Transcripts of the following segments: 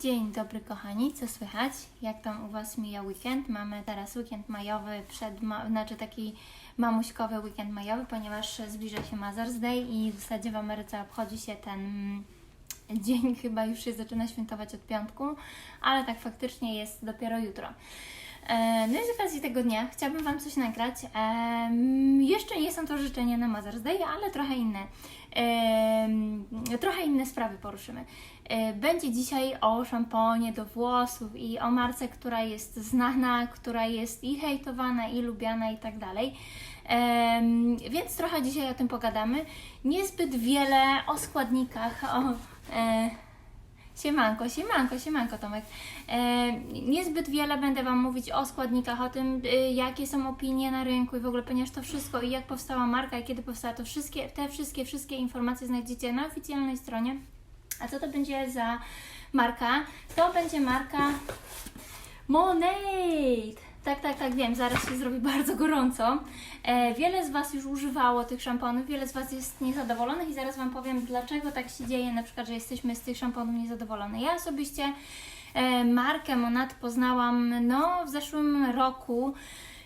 Dzień dobry kochani, co słychać? Jak tam u Was mija weekend? Mamy teraz weekend majowy, przed, ma, znaczy taki mamuśkowy weekend majowy, ponieważ zbliża się Mother's Day i w zasadzie w Ameryce obchodzi się ten dzień, chyba już się zaczyna świętować od piątku, ale tak faktycznie jest dopiero jutro. E, No i z okazji tego dnia chciałabym Wam coś nagrać. Jeszcze nie są to życzenia na Mother's Day, ale trochę inne. Trochę inne sprawy poruszymy. E, Będzie dzisiaj o szamponie do włosów i o marce, która jest znana, która jest i hejtowana, i lubiana i tak dalej. Więc trochę dzisiaj o tym pogadamy. Niezbyt wiele o składnikach, o... E, Siemanko, siemanko, siemanko Tomek. E, niezbyt wiele będę Wam mówić o składnikach, o tym, y, jakie są opinie na rynku i w ogóle, ponieważ to wszystko i jak powstała marka i kiedy powstała, to wszystkie, te wszystkie, wszystkie informacje znajdziecie na oficjalnej stronie. A co to będzie za marka? To będzie marka Monade! Tak, tak, tak, wiem, zaraz się zrobi bardzo gorąco. E, wiele z Was już używało tych szamponów, wiele z Was jest niezadowolonych i zaraz Wam powiem, dlaczego tak się dzieje, na przykład, że jesteśmy z tych szamponów niezadowolone. Ja osobiście e, markę Monat poznałam no, w zeszłym roku.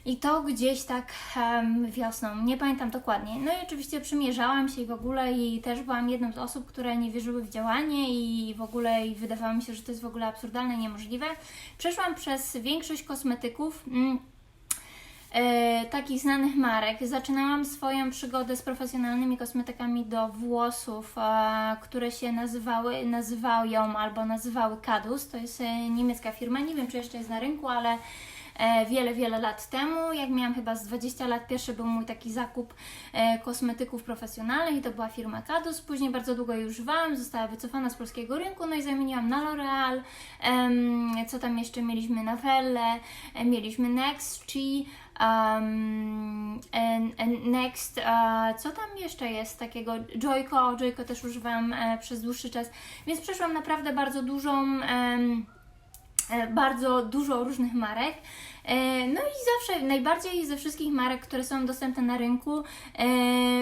I to gdzieś tak em, wiosną, nie pamiętam dokładnie. No i oczywiście przymierzałam się i w ogóle i też byłam jedną z osób, które nie wierzyły w działanie i w ogóle i wydawało mi się, że to jest w ogóle absurdalne, niemożliwe. Przeszłam przez większość kosmetyków. Mm, e, takich znanych marek. Zaczynałam swoją przygodę z profesjonalnymi kosmetykami do włosów, które się nazywały, nazywają albo nazywały Cadus. To jest e, niemiecka firma. Nie wiem, czy jeszcze jest na rynku, ale wiele, wiele lat temu, jak miałam chyba z 20 lat, pierwszy był mój taki zakup e, kosmetyków profesjonalnych i to była firma Cadus. Później bardzo długo jej używałam, została wycofana z polskiego rynku, no i zamieniłam na L'Oreal. Co tam jeszcze mieliśmy? Na Welle, e, mieliśmy Next, Chi, Um, next, e, co tam jeszcze jest takiego? Joyko, Joyko też używałam e, przez dłuższy czas, więc przeszłam naprawdę bardzo dużą, e, bardzo dużo różnych marek. E, No i zawsze, najbardziej ze wszystkich marek, które są dostępne na rynku, e,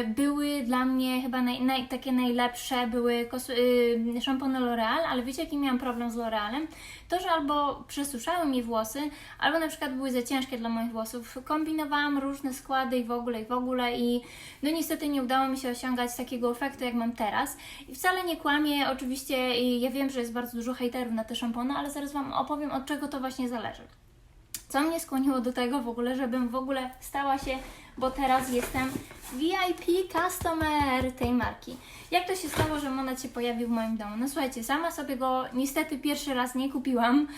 były dla mnie chyba naj, naj, takie najlepsze, były y, szampony L'Oreal, ale wiecie jaki miałam problem z L'Orealem? To, że albo przesuszały mi włosy, albo na przykład były za ciężkie dla moich włosów. Kombinowałam różne składy i w ogóle, i w ogóle i no niestety nie udało mi się osiągać takiego efektu, jak mam teraz. I wcale nie kłamię, oczywiście ja wiem, że jest bardzo dużo hejterów na te szampony, ale zaraz Wam opowiem, od czego to właśnie zależy. Co mnie skłoniło do tego w ogóle, żebym w ogóle stała się, bo teraz jestem VIP customer tej marki. Jak to się stało, że Monat się pojawił w moim domu? No słuchajcie, sama sobie go niestety pierwszy raz nie kupiłam,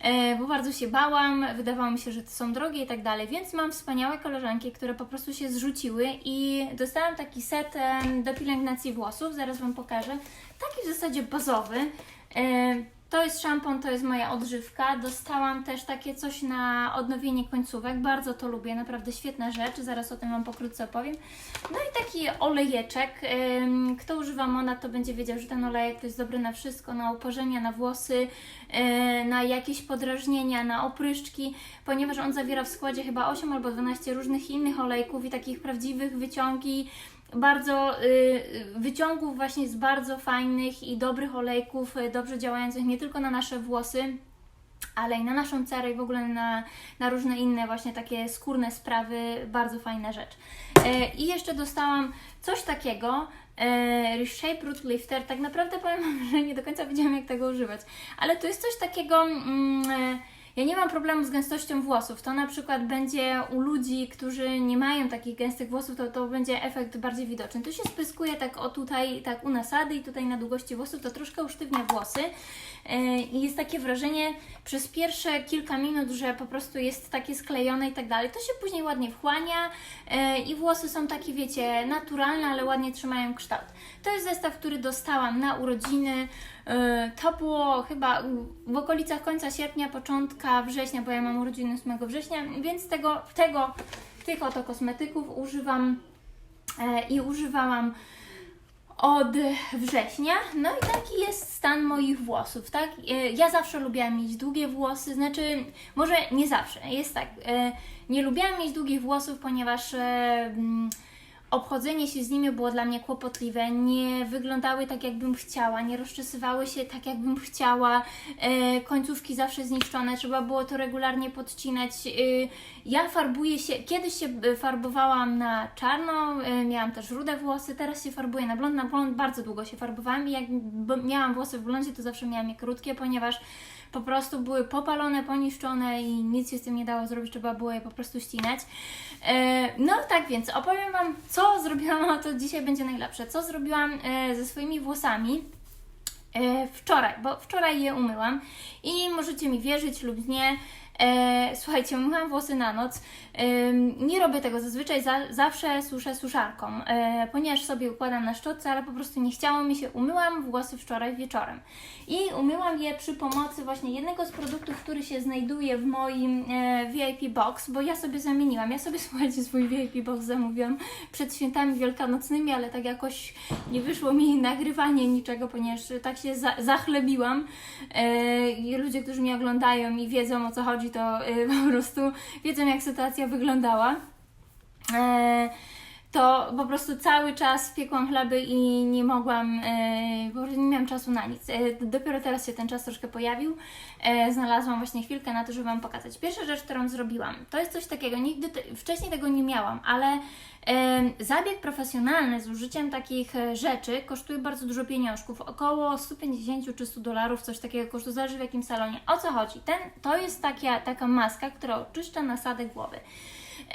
e, bo bardzo się bałam, wydawało mi się, że to są drogie i tak dalej, więc mam wspaniałe koleżanki, które po prostu się zrzuciły i dostałam taki set do pielęgnacji włosów, zaraz Wam pokażę, taki w zasadzie bazowy. To jest szampon, to jest moja odżywka. Dostałam też takie coś na odnowienie końcówek. Bardzo to lubię, naprawdę świetna rzecz. Zaraz o tym Wam pokrótce opowiem. No i taki olejeczek. Kto używa Mona, to będzie wiedział, że ten olejek to jest dobry na wszystko, na uporzenia, na włosy, yy, na jakieś podrażnienia, na opryszczki, ponieważ on zawiera w składzie chyba 8 albo 12 różnych innych olejków i takich prawdziwych wyciągi bardzo y, wyciągów właśnie z bardzo fajnych i dobrych olejków, y, dobrze działających nie tylko na nasze włosy, ale i na naszą cerę i w ogóle na, na różne inne właśnie takie skórne sprawy, bardzo fajna rzecz. E, I jeszcze dostałam coś takiego, e, Reshape Root Lifter, tak naprawdę powiem że nie do końca wiedziałam jak tego używać, ale to jest coś takiego... Mm, e, ja nie mam problemu z gęstością włosów. To na przykład będzie u ludzi, którzy nie mają takich gęstych włosów, to, to będzie efekt bardziej widoczny. To się spyskuje tak o tutaj, tak u nasady i tutaj na długości włosów, to troszkę usztywnia włosy. Yy, I jest takie wrażenie przez pierwsze kilka minut, że po prostu jest takie sklejone i tak dalej. To się później ładnie wchłania yy, i włosy są takie, wiecie, naturalne, ale ładnie trzymają kształt. To jest zestaw, który dostałam na urodziny. Yy, To było chyba w okolicach końca sierpnia, początka września, bo ja mam urodziny 8 września, więc tego, tego tych oto kosmetyków używam e, i używałam od września. No i taki jest stan moich włosów, tak? E, Ja zawsze lubiłam mieć długie włosy, znaczy, może nie zawsze, jest tak. e, Nie lubiłam mieć długich włosów, ponieważ e, mm, obchodzenie się z nimi było dla mnie kłopotliwe, nie wyglądały tak, jakbym chciała, nie rozczesywały się tak, jakbym chciała, e, końcówki zawsze zniszczone, trzeba było to regularnie podcinać. E, ja farbuję się, kiedyś się e, farbowałam na czarno, e, miałam też rude włosy, teraz się farbuję na blond, na blond bardzo długo się farbowałam i jak miałam włosy w blondzie, to zawsze miałam je krótkie, ponieważ po prostu były popalone, poniszczone i nic się z tym nie dało zrobić, trzeba było je po prostu ścinać. E, no tak więc opowiem Wam, co zrobiłam, a to dzisiaj będzie najlepsze, co zrobiłam e, ze swoimi włosami e, wczoraj, bo wczoraj je umyłam i możecie mi wierzyć lub nie. Słuchajcie, umyłam włosy na noc. Nie robię tego zazwyczaj, za, zawsze suszę suszarką, e, ponieważ sobie układam na szczotce, ale po prostu nie chciało mi się. Umyłam włosy wczoraj wieczorem i umyłam je przy pomocy właśnie jednego z produktów, który się znajduje w moim e, VIP box, bo ja sobie zamieniłam. Ja sobie słuchajcie, swój VIP box zamówiłam przed świętami wielkanocnymi, ale tak jakoś nie wyszło mi nagrywanie niczego, ponieważ tak się za, zachlebiłam. E, ludzie, którzy mnie oglądają i wiedzą o co chodzi, to po prostu wiedzą jak sytuacja wyglądała. E, to po prostu cały czas piekłam chleby i nie mogłam, prostu nie miałam czasu na nic. E, dopiero teraz się ten czas troszkę pojawił. E, znalazłam właśnie chwilkę na to, żeby Wam pokazać. Pierwsza rzecz, którą zrobiłam, to jest coś takiego, nigdy te, wcześniej tego nie miałam, ale e, zabieg profesjonalny z użyciem takich rzeczy kosztuje bardzo dużo pieniążków, około 150 czy 100 dolarów, coś takiego kosztuje, zależy w jakim salonie. O co chodzi? Ten, to jest taka, taka maska, która oczyszcza nasadę głowy.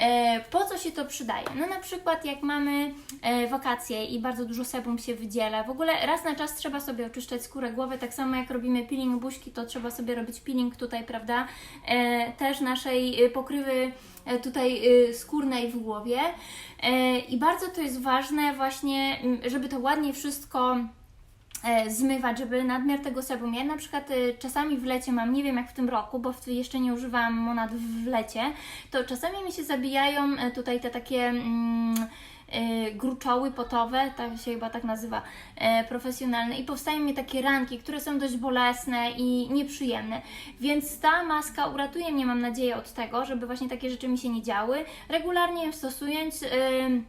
E, po co się to przydaje? No na przykład jak mamy e, wakacje i bardzo dużo sebum się wydziela, w ogóle raz na czas trzeba sobie oczyszczać skórę głowy, tak samo jak robimy peeling buźki, to trzeba sobie robić peeling tutaj, prawda, e, też naszej pokrywy tutaj skórnej w głowie i bardzo to jest ważne właśnie, żeby to ładnie wszystko zmywać, żeby nadmiar tego sebum. Ja na przykład e, czasami w lecie mam, nie wiem jak w tym roku, bo jeszcze nie używałam monad w, lecie, to czasami mi się zabijają e, tutaj te takie mm, e, gruczoły potowe, tak się chyba tak nazywa, e, profesjonalne i powstają mi takie ranki, które są dość bolesne i nieprzyjemne, więc ta maska uratuje mnie, mam nadzieję, od tego, żeby właśnie takie rzeczy mi się nie działy. Regularnie ją stosując, em,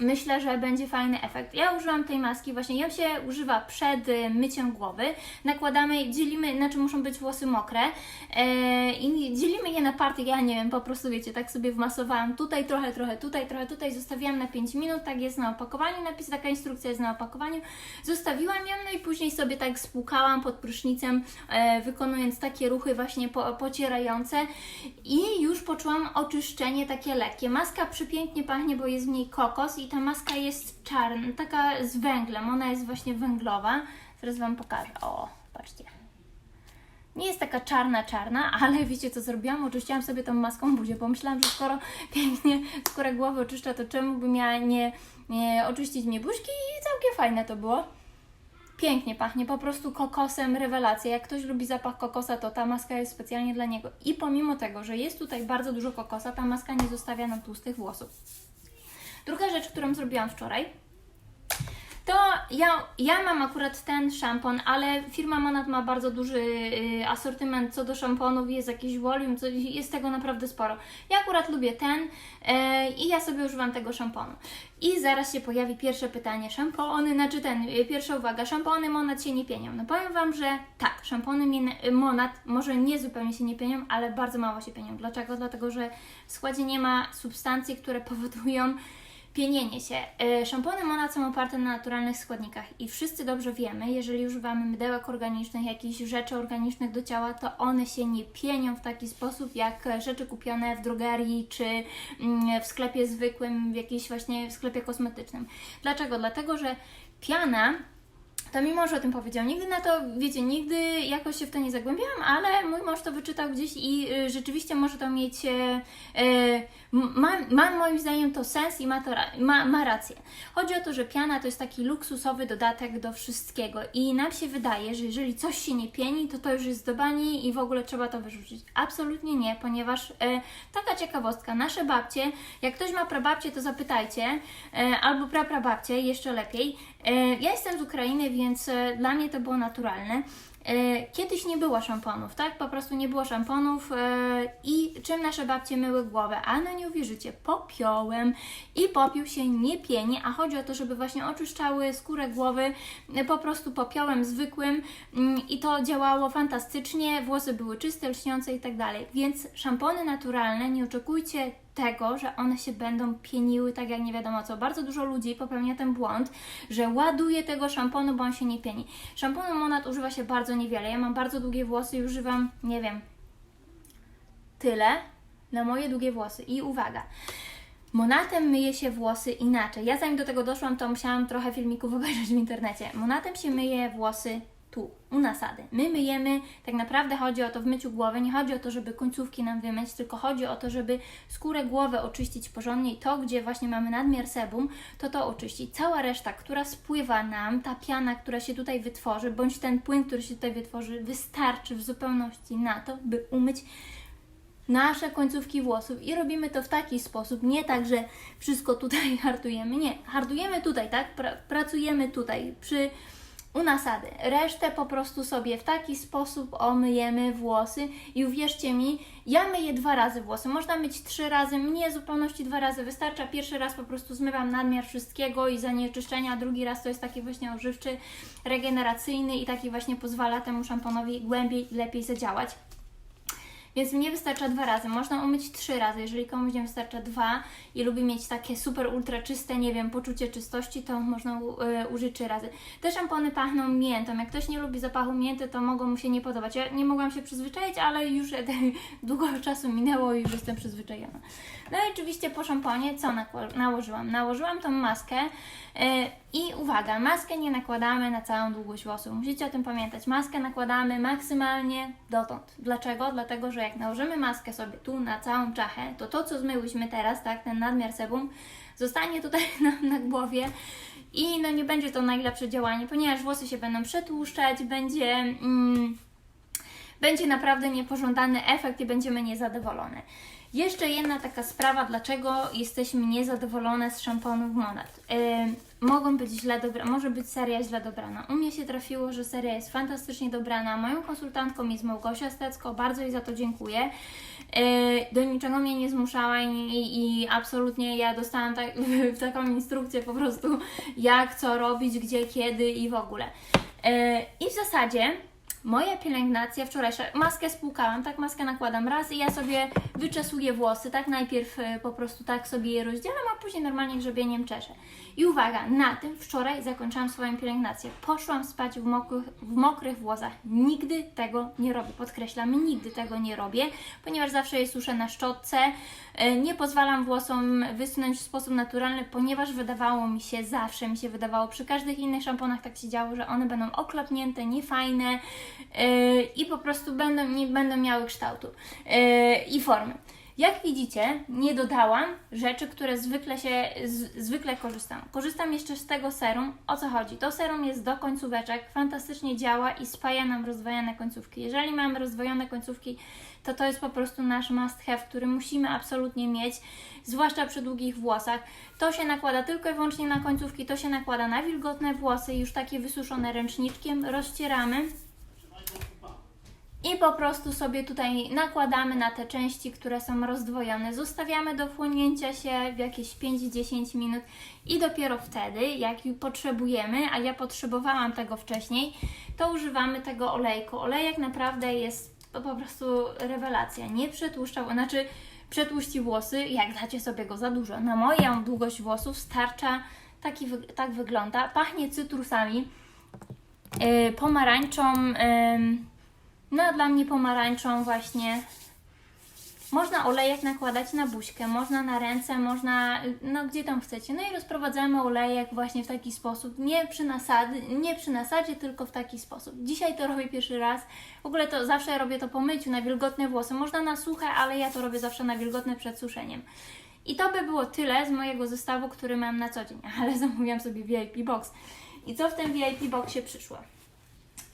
Myślę, że będzie fajny efekt. Ja użyłam tej maski, właśnie ją się używa przed y, myciem głowy. Nakładamy, dzielimy, znaczy muszą być włosy mokre e, i dzielimy je na partie. Ja nie wiem, po prostu wiecie, tak sobie wmasowałam tutaj trochę, trochę tutaj, trochę tutaj, zostawiłam na 5 minut, tak jest na opakowaniu, napis, taka instrukcja jest na opakowaniu. Zostawiłam ją, no i później sobie tak spłukałam pod prysznicem, e, wykonując takie ruchy właśnie po, pocierające i już poczułam oczyszczenie takie lekkie. Maska przepięknie pachnie, bo jest w niej kokos i ta maska jest czarna, taka z węglem, ona jest właśnie węglowa. Zaraz Wam pokażę. O, patrzcie. Nie jest taka czarna, czarna, ale wiecie co zrobiłam? Oczyściłam sobie tą maską buzię, bo myślałam, że skoro pięknie skórę głowy oczyszcza, to czemu by miała nie, nie oczyścić mnie buźki i całkiem fajne to było. Pięknie pachnie, po prostu kokosem, rewelacja. Jak ktoś lubi zapach kokosa, to ta maska jest specjalnie dla niego. I pomimo tego, że jest tutaj bardzo dużo kokosa, ta maska nie zostawia nam tłustych włosów. Druga rzecz, którą zrobiłam wczoraj, to ja, ja mam akurat ten szampon, ale firma Monat ma bardzo duży y, asortyment co do szamponów, jest jakiś volume, jest tego naprawdę sporo. Ja akurat lubię ten y, i ja sobie używam tego szamponu. I zaraz się pojawi pierwsze pytanie, szampony, znaczy ten, y, pierwsza uwaga, szampony Monat się nie pienią. No powiem Wam, że tak, szampony y, Monat może nie zupełnie się nie pienią, ale bardzo mało się pienią. Dlaczego? Dlatego, że w składzie nie ma substancji, które powodują Pienienie się. E, Szampony Monat są oparte na naturalnych składnikach i wszyscy dobrze wiemy, jeżeli używamy mydełek organicznych, jakichś rzeczy organicznych do ciała, to one się nie pienią w taki sposób jak rzeczy kupione w drogerii czy mm, w sklepie zwykłym, w jakimś właśnie w sklepie kosmetycznym. Dlaczego? Dlatego, że piana to mi mąż o tym powiedział. Nigdy na to, wiecie, nigdy jakoś się w to nie zagłębiałam, ale mój mąż to wyczytał gdzieś i y, rzeczywiście może to mieć, y, y, ma, ma moim zdaniem to sens i ma, to, ma, ma rację. Chodzi o to, że piana to jest taki luksusowy dodatek do wszystkiego i nam się wydaje, że jeżeli coś się nie pieni, to to już jest do bani i w ogóle trzeba to wyrzucić. Absolutnie nie, ponieważ e, taka ciekawostka, nasze babcie, jak ktoś ma prababcie, to zapytajcie, e, albo praprababcie, jeszcze lepiej. E, ja jestem z Ukrainy, więc e, dla mnie to było naturalne. E, Kiedyś nie było szamponów, tak? Po prostu nie było szamponów e, i czym nasze babcie myły głowę? A no nie uwierzycie, popiołem i popiół się nie pieni, a chodzi o to, żeby właśnie oczyszczały skórę głowy po prostu popiołem zwykłym mm, i to działało fantastycznie, włosy były czyste, lśniące i tak dalej. Więc szampony naturalne, nie oczekujcie tego, że one się będą pieniły tak jak nie wiadomo co. Bardzo dużo ludzi popełnia ten błąd, że ładuje tego szamponu, bo on się nie pieni. Szamponu Monat używa się bardzo niewiele. Ja mam bardzo długie włosy i używam, nie wiem, tyle na moje długie włosy. I uwaga, Monatem myje się włosy inaczej. Ja zanim do tego doszłam, to musiałam trochę filmików obejrzeć w internecie. Monatem się myje włosy tu, u nasady. My myjemy, tak naprawdę chodzi o to w myciu głowy, nie chodzi o to, żeby końcówki nam wymyć, tylko chodzi o to, żeby skórę głowy oczyścić porządnie i to, gdzie właśnie mamy nadmiar sebum, to to oczyścić. Cała reszta, która spływa nam, ta piana, która się tutaj wytworzy, bądź ten płyn, który się tutaj wytworzy, wystarczy w zupełności na to, by umyć nasze końcówki włosów i robimy to w taki sposób, nie tak, że wszystko tutaj hartujemy, nie, hartujemy tutaj, tak, pra pracujemy tutaj przy u nasady. Resztę po prostu sobie w taki sposób omyjemy włosy i uwierzcie mi, ja myję dwa razy włosy. Można myć trzy razy, mnie zupełności dwa razy wystarcza. Pierwszy raz po prostu zmywam nadmiar wszystkiego i zanieczyszczenia, drugi raz to jest taki właśnie ożywczy, regeneracyjny i taki właśnie pozwala temu szamponowi głębiej lepiej zadziałać. Więc mnie wystarcza dwa razy. Można umyć trzy razy. Jeżeli komuś nie wystarcza dwa i lubi mieć takie super ultra czyste, nie wiem, poczucie czystości, to można e, użyć trzy razy. Te szampony pachną miętą. Jak ktoś nie lubi zapachu mięty, to mogą mu się nie podobać. Ja nie mogłam się przyzwyczaić, ale już długo czasu minęło i już jestem przyzwyczajona. No i oczywiście po szamponie co nałożyłam? Nałożyłam tą maskę e, i uwaga, maskę nie nakładamy na całą długość włosów. Musicie o tym pamiętać. Maskę nakładamy maksymalnie dotąd. Dlaczego? Dlatego, że jak nałożymy maskę sobie tu na całą czachę, to to, co zmyłyśmy teraz, tak, ten nadmiar sebum, zostanie tutaj na, na głowie i no nie będzie to najlepsze działanie, ponieważ włosy się będą przetłuszczać, będzie... Mm, będzie naprawdę niepożądany efekt i będziemy niezadowolone. Jeszcze jedna taka sprawa, dlaczego jesteśmy niezadowolone z szamponów Monat. Yy, mogą być źle dobra, może być seria źle dobrana. U mnie się trafiło, że seria jest fantastycznie dobrana. Moją konsultantką jest Małgosia Stecko, bardzo jej za to dziękuję. Yy, do niczego mnie nie zmuszała i, i, i absolutnie ja dostałam tak, taką instrukcję po prostu, jak, co robić, gdzie, kiedy i w ogóle. Yy, I w zasadzie Moja pielęgnacja wczorajsza, maskę spłukałam, tak maskę nakładam raz i ja sobie wyczesuję włosy, tak najpierw e, po prostu tak sobie je rozdzielam, a później normalnie grzebieniem czeszę. I uwaga, na tym wczoraj zakończyłam swoją pielęgnację. Poszłam spać w mokrych, w mokrych włosach. Nigdy tego nie robię, podkreślam, nigdy tego nie robię, ponieważ zawsze je suszę na szczotce. E, Nie pozwalam włosom wysunąć w sposób naturalny, ponieważ wydawało mi się, zawsze mi się wydawało, przy każdych innych szamponach tak się działo, że one będą oklapnięte, niefajne i po prostu będą, nie będą miały kształtu yy, i formy. Jak widzicie, nie dodałam rzeczy, które zwykle się z, zwykle korzystam. Korzystam jeszcze z tego serum. O co chodzi? To serum jest do końcóweczek, fantastycznie działa i spaja nam rozdwojone końcówki. Jeżeli mamy rozdwojone końcówki, to to jest po prostu nasz must have, który musimy absolutnie mieć, zwłaszcza przy długich włosach. To się nakłada tylko i wyłącznie na końcówki, to się nakłada na wilgotne włosy, już takie wysuszone ręczniczkiem, rozcieramy. I po prostu sobie tutaj nakładamy na te części, które są rozdwojone. Zostawiamy do wchłonięcia się w jakieś 5-10 minut i dopiero wtedy, jak potrzebujemy, a ja potrzebowałam tego wcześniej, to używamy tego olejku. Olejek naprawdę jest po prostu rewelacja. Nie przetłuszczał, znaczy przetłuści włosy, jak dacie sobie go za dużo. Na moją długość włosów starcza, taki, tak wygląda. Pachnie cytrusami, yy, pomarańczą, ym, no a dla mnie pomarańczą właśnie. Można olejek nakładać na buźkę, można na ręce, można, no gdzie tam chcecie. No i rozprowadzamy olejek właśnie w taki sposób, nie przy, nasady, nie przy nasadzie, tylko w taki sposób. Dzisiaj to robię pierwszy raz. W ogóle to zawsze robię to po myciu na wilgotne włosy. Można na suche, ale ja to robię zawsze na wilgotne przed suszeniem. I to by było tyle z mojego zestawu, który mam na co dzień, ale zamówiłam sobie VIP box. I co w tym VIP boxie przyszło?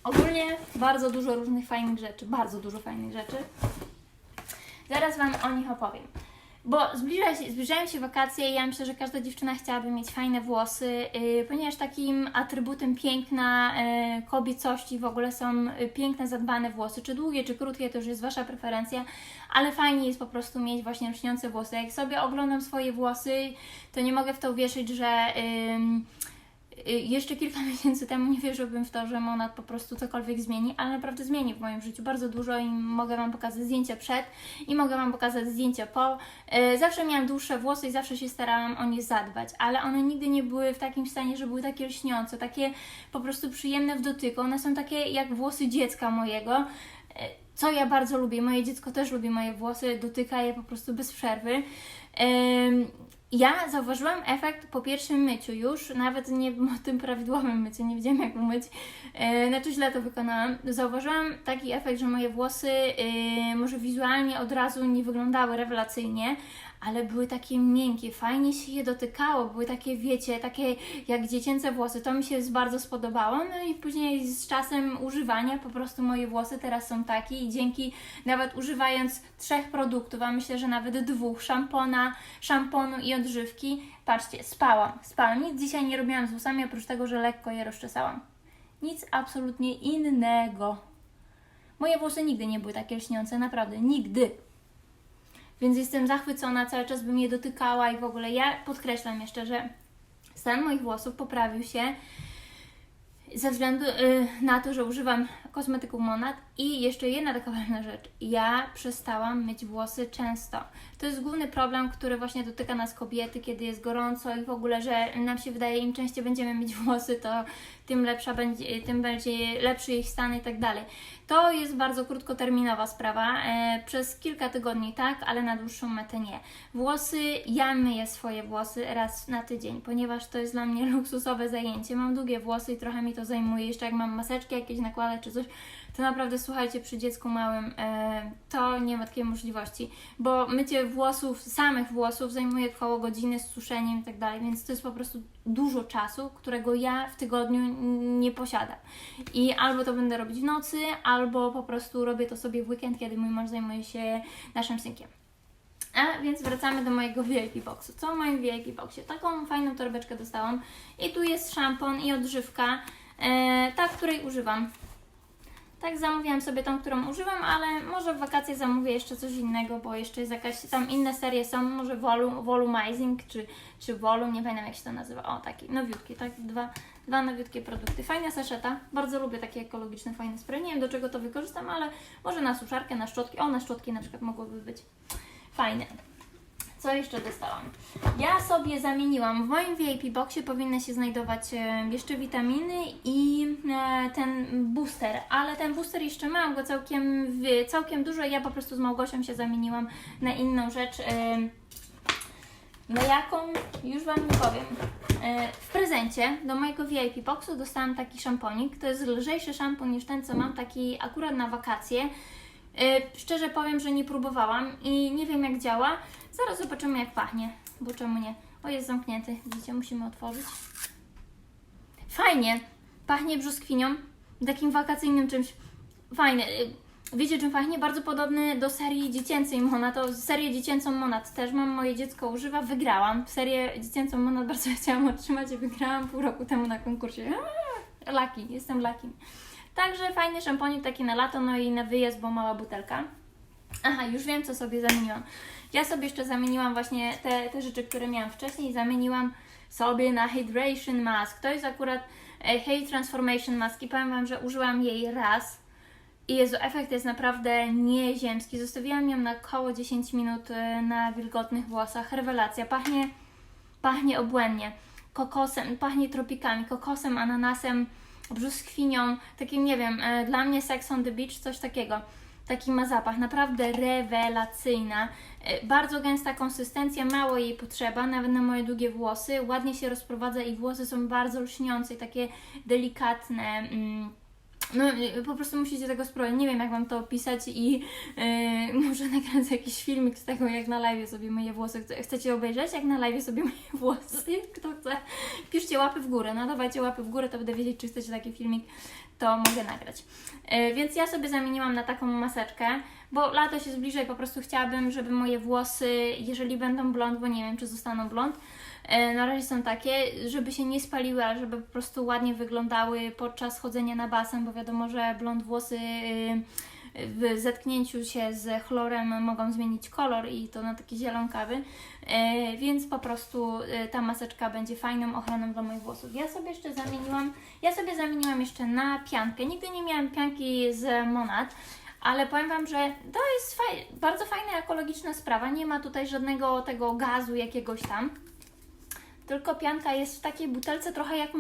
Ogólnie bardzo dużo różnych fajnych rzeczy, bardzo dużo fajnych rzeczy. Zaraz Wam o nich opowiem. Bo zbliża się, zbliżają się wakacje i ja myślę, że każda dziewczyna chciałaby mieć fajne włosy, yy, ponieważ takim atrybutem piękna, yy, kobiecości w ogóle są yy, piękne, zadbane włosy. Czy długie, czy krótkie, to już jest Wasza preferencja, ale fajnie jest po prostu mieć właśnie lśniące włosy. Jak sobie oglądam swoje włosy, to nie mogę w to uwierzyć, że... Yy, Y, jeszcze kilka miesięcy temu nie wierzyłbym w to, że Monat po prostu cokolwiek zmieni, ale naprawdę zmieni w moim życiu bardzo dużo i mogę Wam pokazać zdjęcia przed i mogę Wam pokazać zdjęcia po. Y, Zawsze miałam dłuższe włosy i zawsze się starałam o nie zadbać, ale one nigdy nie były w takim stanie, że były takie lśniące, takie po prostu przyjemne w dotyku. One są takie jak włosy dziecka mojego. Y, Co ja bardzo lubię. Moje dziecko też lubi moje włosy, dotyka je po prostu bez przerwy. Ja zauważyłam efekt po pierwszym myciu już, nawet nie po tym prawidłowym myciu, nie wiedziałam jak umyć, e, znaczy źle to wykonałam. Zauważyłam taki efekt, że moje włosy e, może wizualnie od razu nie wyglądały rewelacyjnie, ale były takie miękkie, fajnie się je dotykało, były takie, wiecie, takie jak dziecięce włosy. To mi się bardzo spodobało. No i później z czasem używania po prostu moje włosy teraz są takie i dzięki nawet używając trzech produktów, a myślę, że nawet dwóch, szampona, szamponu i odżywki, patrzcie, spałam, spałam. Nic dzisiaj nie robiłam z włosami, oprócz tego, że lekko je rozczesałam. Nic absolutnie innego. Moje włosy nigdy nie były takie lśniące, naprawdę, nigdy. Więc jestem zachwycona, cały czas bym je dotykała i w ogóle ja podkreślam jeszcze, że stan moich włosów poprawił się ze względu y, na to, że używam kosmetyku Monat i jeszcze jedna taka ważna rzecz. Ja przestałam myć włosy często. To jest główny problem, który właśnie dotyka nas kobiety, kiedy jest gorąco i w ogóle, że nam się wydaje, im częściej będziemy myć włosy, to tym lepsza będzie, tym będzie lepszy ich stan i tak dalej. To jest bardzo krótkoterminowa sprawa, e, przez kilka tygodni tak, ale na dłuższą metę nie. Włosy, ja myję swoje włosy raz na tydzień, ponieważ to jest dla mnie luksusowe zajęcie. Mam długie włosy i trochę mi to zajmuje, jeszcze jak mam maseczki jakieś nakładać czy coś, to naprawdę słuchajcie, przy dziecku małym e, to nie ma takiej możliwości, bo mycie włosów, samych włosów zajmuje około godziny z suszeniem i tak dalej, więc to jest po prostu dużo czasu, którego ja w tygodniu nie posiadam. I albo to będę robić w nocy, albo po prostu robię to sobie w weekend, kiedy mój mąż zajmuje się naszym synkiem. A więc wracamy do mojego VIP boxu. Co w moim VIP boxie? Taką fajną torebeczkę dostałam. I tu jest szampon i odżywka, e, ta, której używam. Tak, zamówiłam sobie tą, którą używam, ale może w wakacje zamówię jeszcze coś innego, bo jeszcze jest jakaś, tam inne serie są, może volum, volumizing, czy, czy volum, nie pamiętam jak się to nazywa. O, taki, nowiutki, tak, dwa, dwa nowiutkie produkty. Fajna saszeta, bardzo lubię takie ekologiczne, fajne spray. Nie wiem do czego to wykorzystam, ale może na suszarkę, na szczotki, o, na szczotki na przykład mogłoby być fajne. Co jeszcze dostałam? Ja sobie zamieniłam, w moim VIP boxie powinny się znajdować e, jeszcze witaminy i e, ten booster, ale ten booster jeszcze mam go całkiem, całkiem dużo. Ja po prostu z Małgosią się zamieniłam na inną rzecz. Na jaką? Już Wam nie powiem. W prezencie do mojego VIP boxu dostałam taki szamponik. To jest lżejszy szampon niż ten, co mam, taki akurat na wakacje. E, Szczerze powiem, że nie próbowałam i nie wiem jak działa. Zaraz zobaczymy jak pachnie, bo czemu nie? O, jest zamknięty, widzicie, musimy otworzyć. Fajnie, pachnie brzoskwinią, takim wakacyjnym czymś. Fajny. Y, Wiecie czym pachnie? Bardzo podobny do serii dziecięcej Monat. To serię dziecięcą Monat też mam, moje dziecko używa, wygrałam. Serię dziecięcą Monat bardzo chciałam otrzymać i wygrałam pół roku temu na konkursie. Lucky, jestem lucky. Także fajny szamponik taki na lato, no i na wyjazd, bo mała butelka. Aha, już wiem, co sobie zamieniłam. Ja sobie jeszcze zamieniłam właśnie te, te rzeczy, które miałam wcześniej, zamieniłam sobie na Hydration Mask. To jest akurat e, Hair Transformation Mask i powiem Wam, że użyłam jej raz i Jezu, efekt jest naprawdę nieziemski. Zostawiłam ją na około 10 minut e, na wilgotnych włosach. Rewelacja. Pachnie, pachnie obłędnie. Kokosem, pachnie tropikami, kokosem, ananasem, brzoskwinią, takim, nie wiem, e, dla mnie Sex on the Beach, coś takiego. Taki ma zapach, naprawdę rewelacyjna. E, Bardzo gęsta konsystencja, mało jej potrzeba, nawet na moje długie włosy. Ładnie się rozprowadza i włosy są bardzo lśniące takie delikatne. Mm. No, y, po prostu musicie tego spróbować. Nie wiem, jak Wam to opisać i yy, może nagrać jakiś filmik z tego, jak na live sobie myję włosy. Chce- Chcecie obejrzeć, jak na live sobie myję włosy? Kto chce? Piszcie łapy w górę. No dawajcie łapy w górę, to będę wiedzieć, czy chcecie taki filmik, to mogę nagrać. Yy, więc ja sobie zamieniłam na taką maseczkę. bo lato się zbliża i po prostu chciałabym, żeby moje włosy, jeżeli będą blond, bo nie wiem, czy zostaną blond, na razie są takie, żeby się nie spaliły, ale żeby po prostu ładnie wyglądały podczas chodzenia na basen, bo wiadomo, że blond włosy y, w zetknięciu się z chlorem mogą zmienić kolor i to na taki zielonkawy, e, więc po prostu e, ta maseczka będzie fajną ochroną dla moich włosów. Ja sobie jeszcze zamieniłam, ja sobie zamieniłam jeszcze na piankę. Nigdy nie miałam pianki z Monat, ale powiem Wam, że to jest faj, bardzo fajna ekologiczna sprawa. Nie ma tutaj żadnego tego gazu jakiegoś tam. Tylko pianka jest w takiej butelce trochę jak, y,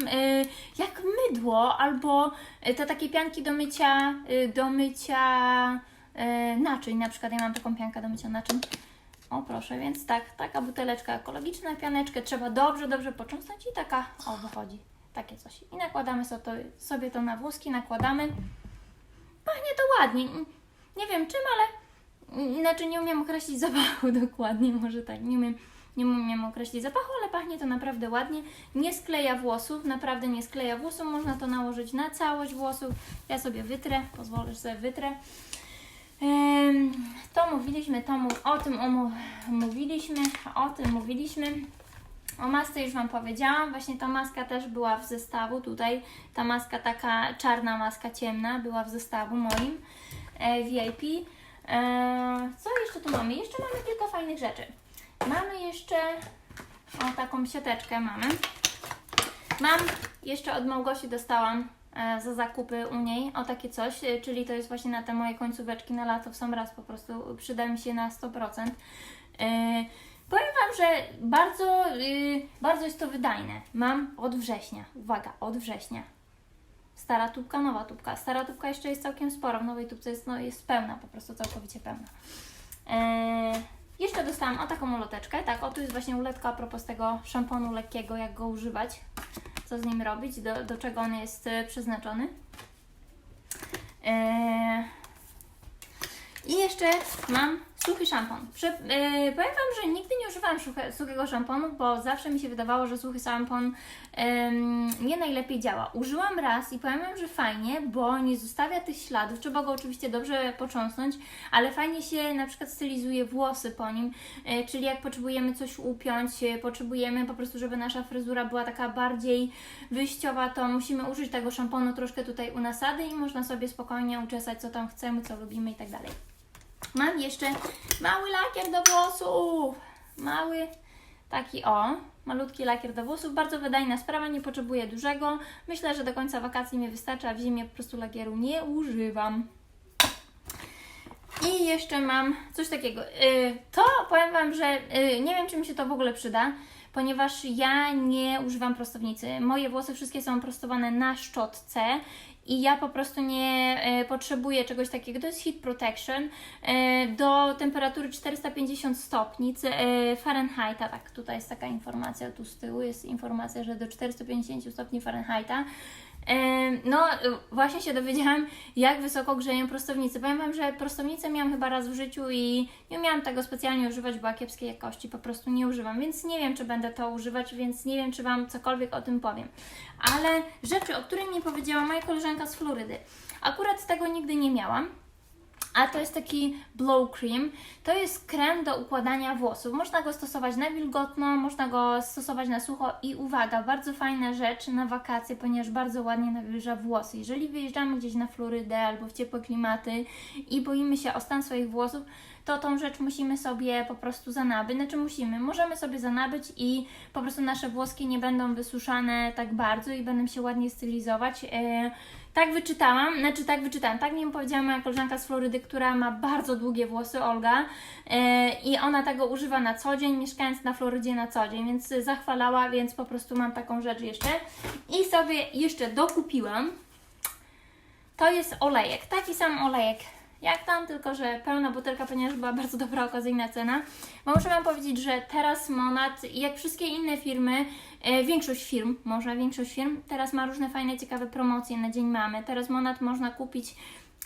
jak mydło, albo te takie pianki do mycia, y, do mycia y, naczyń. Na przykład ja mam taką piankę do mycia naczyń. O proszę, więc tak, taka buteleczka ekologiczna, pianeczkę trzeba dobrze, dobrze począsnąć i taka, o wychodzi, takie coś. I nakładamy sobie to, sobie to na włoski, nakładamy. Pachnie to ładnie. Nie wiem czym, ale inaczej nie umiem określić zapachu dokładnie, może tak, nie umiem, nie umiem określić zapachu, ale pachnie to naprawdę ładnie. Nie skleja włosów, naprawdę nie skleja włosów, można to nałożyć na całość włosów. Ja sobie wytrę, pozwolę, sobie wytrę. To mówiliśmy, to mu, o tym mówiliśmy, o tym mówiliśmy. O masce już Wam powiedziałam, właśnie ta maska też była w zestawu tutaj, ta maska taka czarna maska ciemna była w zestawu moim e, VIP. E, co jeszcze tu mamy? Jeszcze mamy kilka fajnych rzeczy. Mamy jeszcze, o taką siateczkę mamy. Mam jeszcze od Małgosi dostałam e, za zakupy u niej o takie coś, e, czyli to jest właśnie na te moje końcóweczki na lato w sam raz po prostu przyda mi się na 100%. E, Powiem Wam, że bardzo, y, bardzo jest to wydajne. Mam od września. Uwaga, od września. Stara tubka, nowa tubka. Stara tubka jeszcze jest całkiem spora. W nowej tubce jest, no, jest pełna, po prostu całkowicie pełna. Eee, jeszcze dostałam o taką uloteczkę. Tak, o tu jest właśnie uletka a propos tego szamponu lekkiego, jak go używać, co z nim robić, do, do czego on jest e, przeznaczony. Eee, i jeszcze mam suchy szampon. Prze, yy, powiem Wam, że nigdy nie używałam suche, suchego szamponu, bo zawsze mi się wydawało, że suchy szampon nie najlepiej działa. Użyłam raz i powiem Wam, że fajnie, bo nie zostawia tych śladów. Trzeba go oczywiście dobrze począsnąć, ale fajnie się na przykład stylizuje włosy po nim, yy, czyli jak potrzebujemy coś upiąć, yy, potrzebujemy po prostu, żeby nasza fryzura była taka bardziej wyjściowa, to musimy użyć tego szamponu troszkę tutaj u nasady i można sobie spokojnie uczesać, co tam chcemy, co lubimy i tak dalej. Mam jeszcze mały lakier do włosów. Mały, taki o, malutki lakier do włosów. Bardzo wydajna sprawa, nie potrzebuję dużego. Myślę, że do końca wakacji mi wystarczy, a w zimie po prostu lakieru nie używam. I jeszcze mam coś takiego. Yy, to powiem Wam, że yy, nie wiem, czy mi się to w ogóle przyda, ponieważ ja nie używam prostownicy. Moje włosy wszystkie są prostowane na szczotce i ja po prostu nie e, potrzebuję czegoś takiego. To jest heat protection e, do temperatury 450 stopni e, Fahrenheita. Tak, tutaj jest taka informacja, tu z tyłu jest informacja, że do 450 stopni Fahrenheita. No, właśnie się dowiedziałam, jak wysoko grzeją prostownice. Powiem Wam, że prostownicę miałam chyba raz w życiu i nie umiałam tego specjalnie używać, była kiepskiej jakości, po prostu nie używam, więc nie wiem, czy będę to używać, więc nie wiem, czy Wam cokolwiek o tym powiem. Ale rzeczy, o których mi powiedziała moja koleżanka z Florydy, akurat tego nigdy nie miałam. A to jest taki blow cream. To jest krem do układania włosów. Można go stosować na wilgotno, można go stosować na sucho i uwaga, bardzo fajna rzecz na wakacje, ponieważ bardzo ładnie nawilża włosy. Jeżeli wyjeżdżamy gdzieś na Florydę albo w ciepłe klimaty i boimy się o stan swoich włosów, to tą rzecz musimy sobie po prostu zanabyć. Znaczy musimy, możemy sobie zanabyć i po prostu nasze włoski nie będą wysuszane tak bardzo i będą się ładnie stylizować. E, tak wyczytałam, znaczy tak wyczytałam, tak mi powiedziała moja koleżanka z Florydy, która ma bardzo długie włosy, Olga, e, i ona tego używa na co dzień, mieszkając na Florydzie na co dzień, więc zachwalała, więc po prostu mam taką rzecz jeszcze. I sobie jeszcze dokupiłam, to jest olejek, taki sam olejek jak tam, tylko że pełna butelka, ponieważ była bardzo dobra okazyjna cena. Bo muszę Wam powiedzieć, że teraz Monat, jak wszystkie inne firmy, e, większość firm, może większość firm, teraz ma różne fajne, ciekawe promocje na Dzień Mamy. Teraz Monat można kupić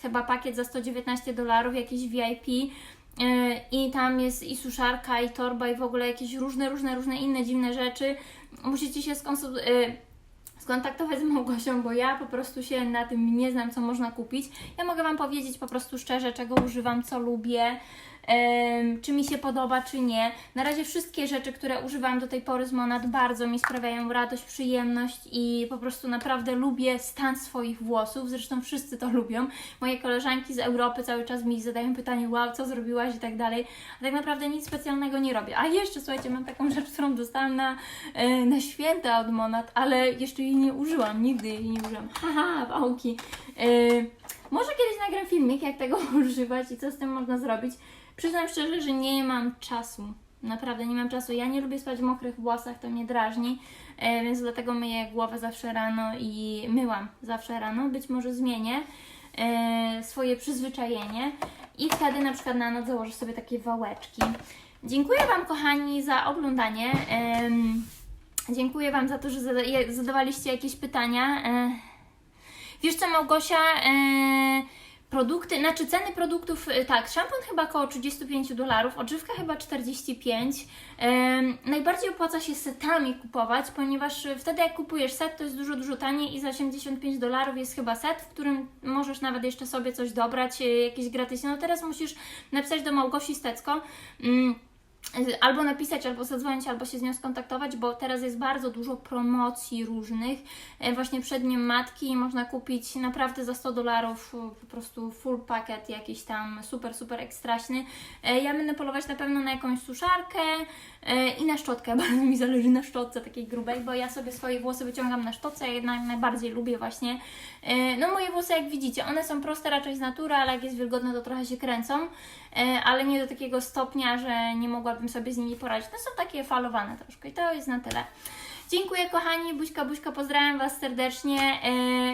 chyba pakiet za 119 dolarów, jakiś VIP e, i tam jest i suszarka, i torba, i w ogóle jakieś różne, różne, różne inne dziwne rzeczy. Musicie się skonsultować skontaktować z Małgosią, bo ja po prostu się na tym nie znam, co można kupić. Ja mogę Wam powiedzieć po prostu szczerze, czego używam, co lubię, czy mi się podoba, czy nie. Na razie wszystkie rzeczy, które używam do tej pory z Monat bardzo mi sprawiają radość, przyjemność i po prostu naprawdę lubię stan swoich włosów. Zresztą wszyscy to lubią. Moje koleżanki z Europy cały czas mi zadają pytanie, wow, co zrobiłaś i tak dalej. A tak naprawdę nic specjalnego nie robię. A jeszcze, słuchajcie, mam taką rzecz, którą dostałam na, e, na święta od Monat, ale jeszcze jej nie użyłam, nigdy jej nie użyłam. Haha, wałki. E, może kiedyś nagram filmik, jak tego używać i co z tym można zrobić. Przyznam szczerze, że nie mam czasu. Naprawdę nie mam czasu. Ja nie lubię spać w mokrych włosach, to mnie drażni, e, więc dlatego myję głowę zawsze rano i myłam zawsze rano. Być może zmienię e, swoje przyzwyczajenie i wtedy na przykład na noc założę sobie takie wałeczki. Dziękuję Wam, kochani, za oglądanie. Dziękuję Wam za to, że zadawaliście jakieś pytania. E, Wiesz co, Małgosia, produkty, znaczy ceny produktów, e, tak, szampon chyba około 35 dolarów, odżywka chyba 45. E, najbardziej opłaca się setami kupować, ponieważ e, wtedy jak kupujesz set, to jest dużo, dużo taniej i za 85 dolarów jest chyba set, w którym możesz nawet jeszcze sobie coś dobrać, e, jakieś gratis. No teraz musisz napisać do Małgosi Stecko. Mm, albo napisać, albo zadzwonić, albo się z nią skontaktować, bo teraz jest bardzo dużo promocji różnych. E, Właśnie przed Dniem Matki można kupić naprawdę za 100 dolarów e, po prostu full pakiet jakiś tam super, super ekstraśny. E, Ja będę polować na pewno na jakąś suszarkę i na szczotkę. Bardzo mi zależy na szczotce takiej grubej, bo ja sobie swoje włosy wyciągam na szczotce, ja jednak najbardziej lubię właśnie. E, No moje włosy jak widzicie, one są proste raczej z natury, ale jak jest wilgotne to trochę się kręcą, e, ale nie do takiego stopnia, że nie mogłabym sobie z nimi poradzić. No są takie falowane troszkę i to jest na tyle. Dziękuję kochani, buźka, buźka, pozdrawiam Was serdecznie. e,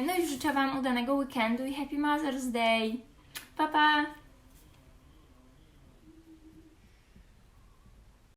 No i życzę Wam udanego weekendu i Happy Mother's Day. Pa, pa!